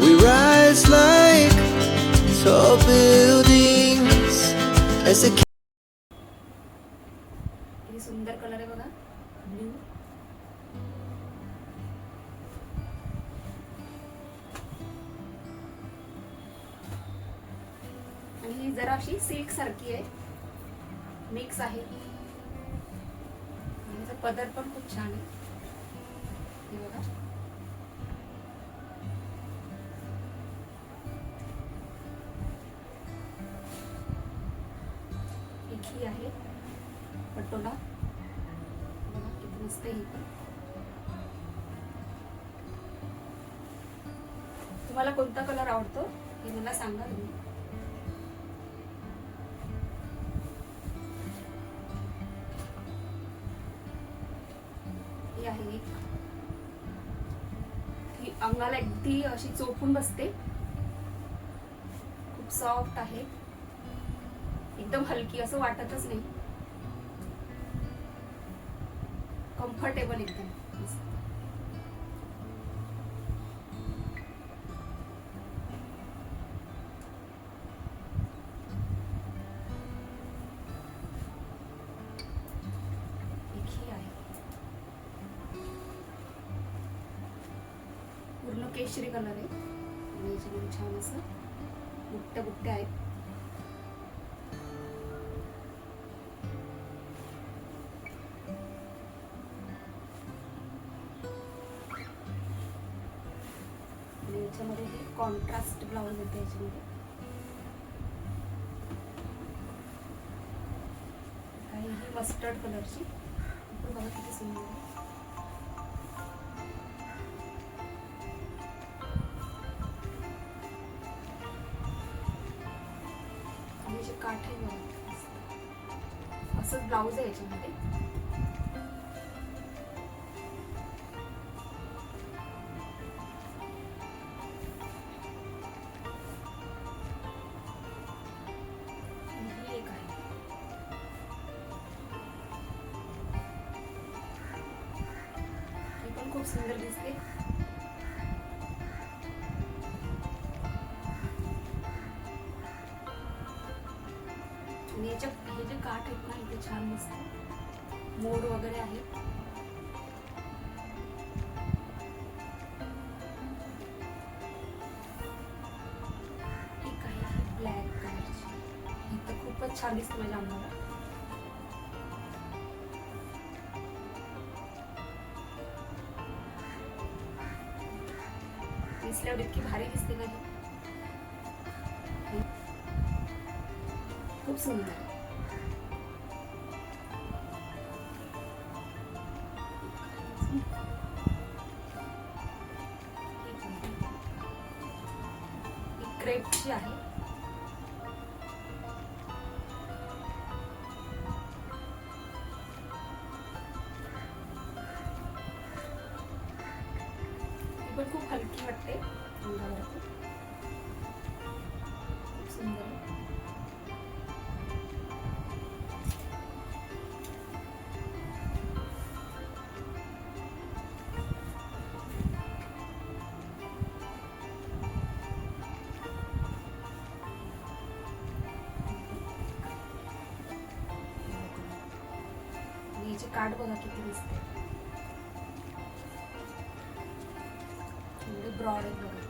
We rise like tall buildings as a सुंदर colour आहे बघा. ब्ल्यू आणि ही जरा अशी सिल्क सारखी आहे. मिक्स आहे. पदर पण खूप छान आहे. हे बघा. पटोला बघा किती मस्त ही पण. तुम्हाला कोणता कलर आवडतो? हे मला सांगा तुम्ही. ही आहे एक. ही अंगाला अगदी अशी चोपून बसते. खूप सॉफ्ट आहे. एकदम हलकी असं वाटतच नाही. कम्फर्टेबल एकदम. ही आहे पूर्ण केशरी कलर आहे. आणि याच्यामध्ये छान असं बुट्ट्या बुट्ट्या आहेत. याच्यामध्ये हे कॉन्ट्रास्ट ब्लाऊज येते याच्यामध्ये. आणि ही मस्टर्ड कलरची पण बघा किती सुंदर आहे. आणि काठ आहे असंच ब्लाऊज आहे याच्यामध्ये. आणि याच्या हे जे काठ आहेत ना इथे छान मस्त मोड वगैरे आहे. ठीक आहे ब्लॅक कलरची ही तर खूपच छान दिसते म्हणजे माझ्या अंगाला दिसल्यावर इतकी भारी दिसते ना खूप सुंदर. ही क्रेपची आहे. पण खूप हलकी वाटते. याचे काठ बघा किती दिसते. एवढे ब्रॉड आहेत बघा.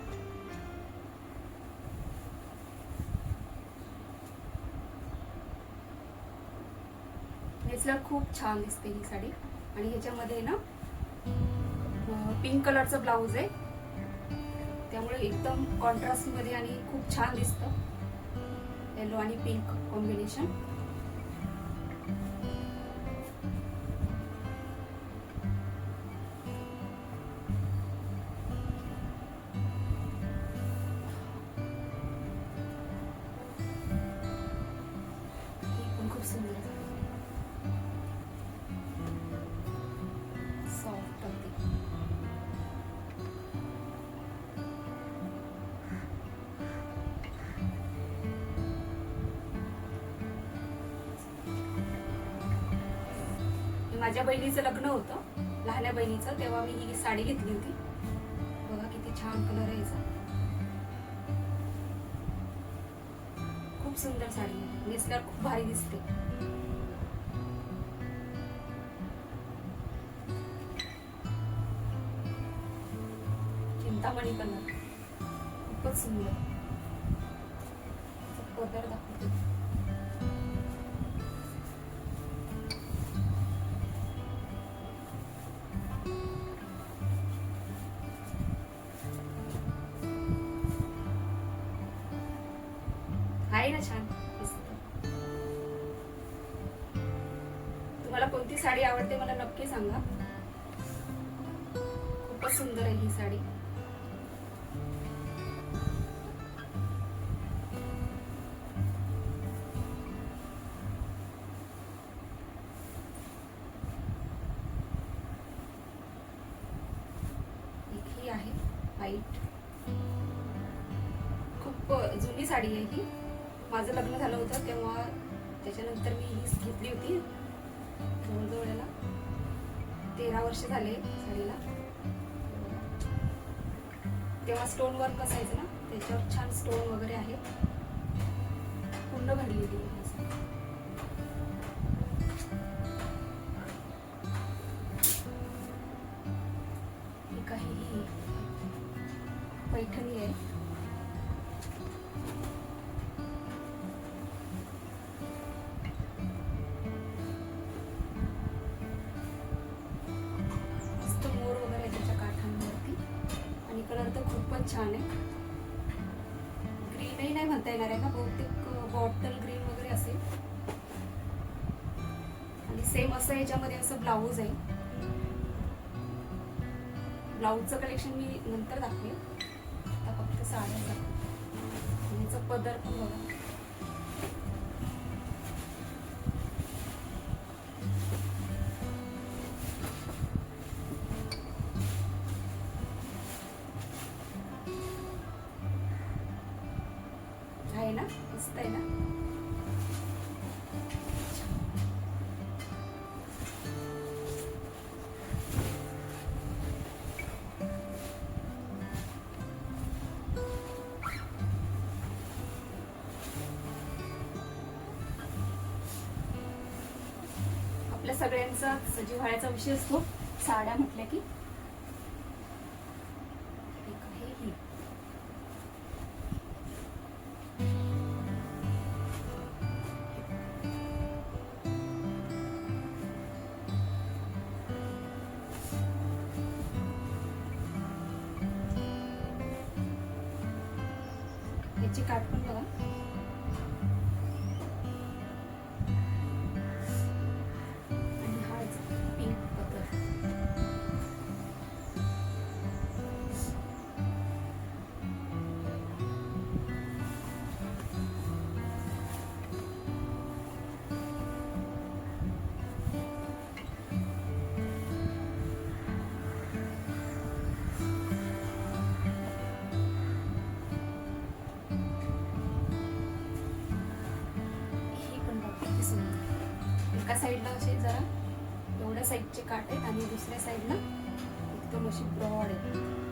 नेसल्यावर खूप छान दिसते ही साडी. आणि ह्याच्यामध्ये ना पिंक कलरचं ब्लाऊज आहे. त्यामुळे एकदम कॉन्ट्रास्टमध्ये आणि खूप छान दिसतं. येलो आणि पिंक कॉम्बिनेशन माझ्या बहिणीचं लग्न होतं. लहान्या बहिणीचं. तेव्हा मी ही साडी घेतली होती. बघा किती छान कलर आहे खूप सुंदर साडी नेसल्यावर खूप भारी दिसते. चिंतामणी कलर खूपच सुंदर. पदर दाखवते. आहे ना छान तुम्हाला कोणती साडी आवडते मला नक्की सांगा. खूपच सुंदर आहे ही साडी. ही आहे व्हाईट खूप जुनी साडी आहे ही. माझं लग्न झालं होतं तेव्हा त्याच्यानंतर मी हीच घेतली होती. जवळजवळ याला तेरा वर्ष झाले साडीला. तेव्हा स्टोन वर्क असायचं ना त्याच्यावर छान स्टोन वगैरे आहे. पूर्ण भरलेली होती ही काही पैठणी आहे. येणार आहे ना बहुतेक बॉटल ग्रीन वगैरे असेल. आणि सेम असं याच्यामध्ये असं ब्लाऊज आहे. ब्लाऊजचं कलेक्शन मी नंतर दाखवेन. आता फक्त साड्या दाखवेल पदर पण बघा. आहे ना? मस्त आहे ना? आपल्या सगळ्यांचा जिव्हाळ्याचा विषय असतो. साड्या म्हटल्या की याची काठ बघा एका साईडला असे जरा एवढ्या साईडचे काट आहेत आणि दुसऱ्या साईडला एकदम अशी ब्रॉड आहे.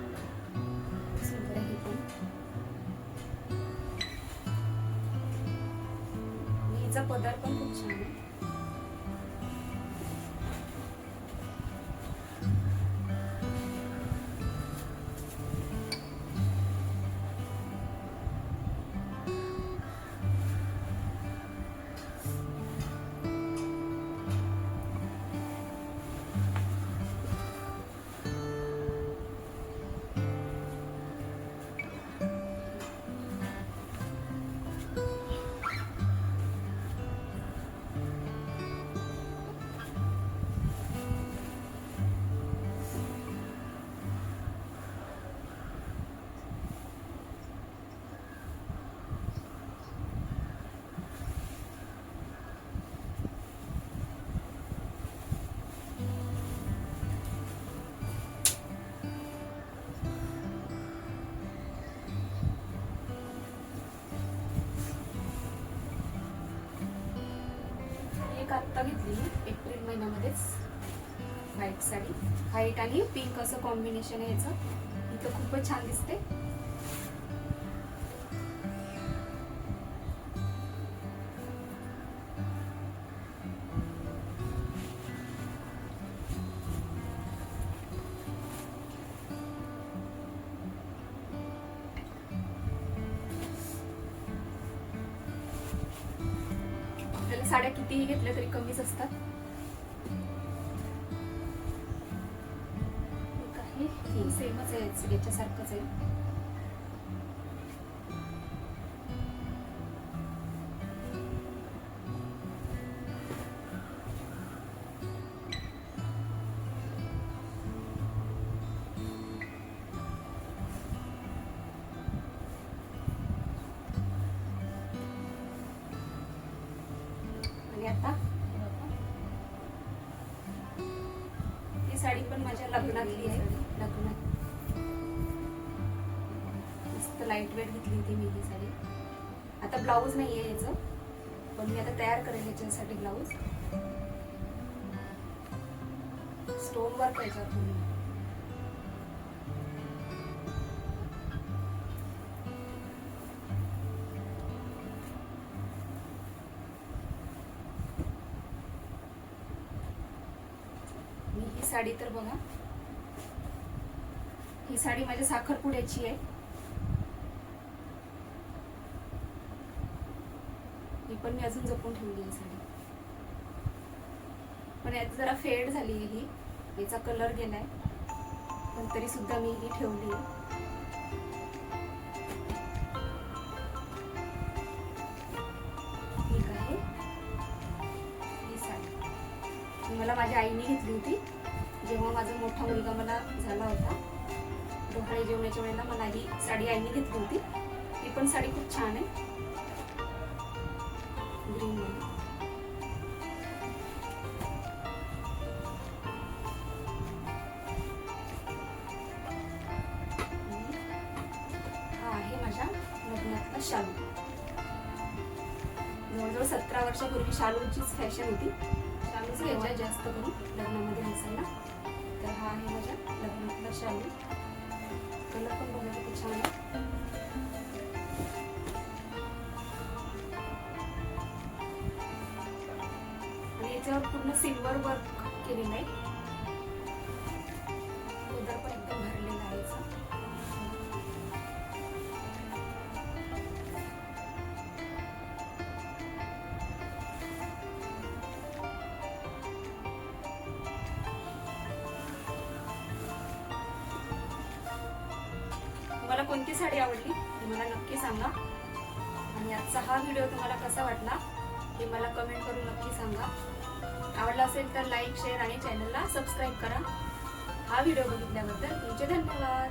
एक आत्ता घेतली एप्रिल महिन्यामध्येच. व्हाईट साडी व्हाईट आणि पिंक असं कॉम्बिनेशन आहे याचं. इथं खूपच छान दिसते साड्या कितीही घेतल्या तरी कमीच असतात. ही सेमच आहे याच- याच्यासारखंच आहे. माझ्या आहे लग्नात मस्त लाइट वेट घेतली होती मी ही साडी. आता ब्लाऊज नाही आहे याचं पण मी आता तयार करेल याच्यासाठी ब्लाऊज स्टोन वर्क याच्यावर मी ही साडी तर बघा ही साडी माझ्या साखरपुड्याची आहे. ही पण मी अजून जपून ठेवली आहे साडी. पण यात जरा फेड झाली आहे ही. याचा कलर गेलाय पण तरी सुद्धा मी ही ठेवली आहे. ठीक आहे. ही साडी. मला माझ्या आईने घेतली होती. जेव्हा माझा मोठा मुलगा मला झाला होता. जेवणाच्या वेळेला मला ही साडी आईने घेतली होती. ही पण साडी खूप छान आहे. ग्रीन हा आहे माझ्या लग्नातला शालू. जवळजवळ सतरा वर्षापूर्वी शालूचीच फॅशन होती. शालूच घ्यायच्या जास्त करून लग्नामध्ये नेसायला तर हा आहे माझ्या लग्नातला शालू. कलर पण बघा किती छान आणि याच्यावर पूर्ण सिल्वर वर्क केलेलं आहे कोणती साडी आवडली ते मला नक्की सांगा. आणि आजचा हा व्हिडिओ तुम्हाला कसा वाटला हे मला कमेंट करून नक्की सांगा. आवडला असेल तर लाईक शेअर आणि चॅनलला सबस्क्राईब करा. हा व्हिडिओ बघितल्याबद्दल तुमचे धन्यवाद.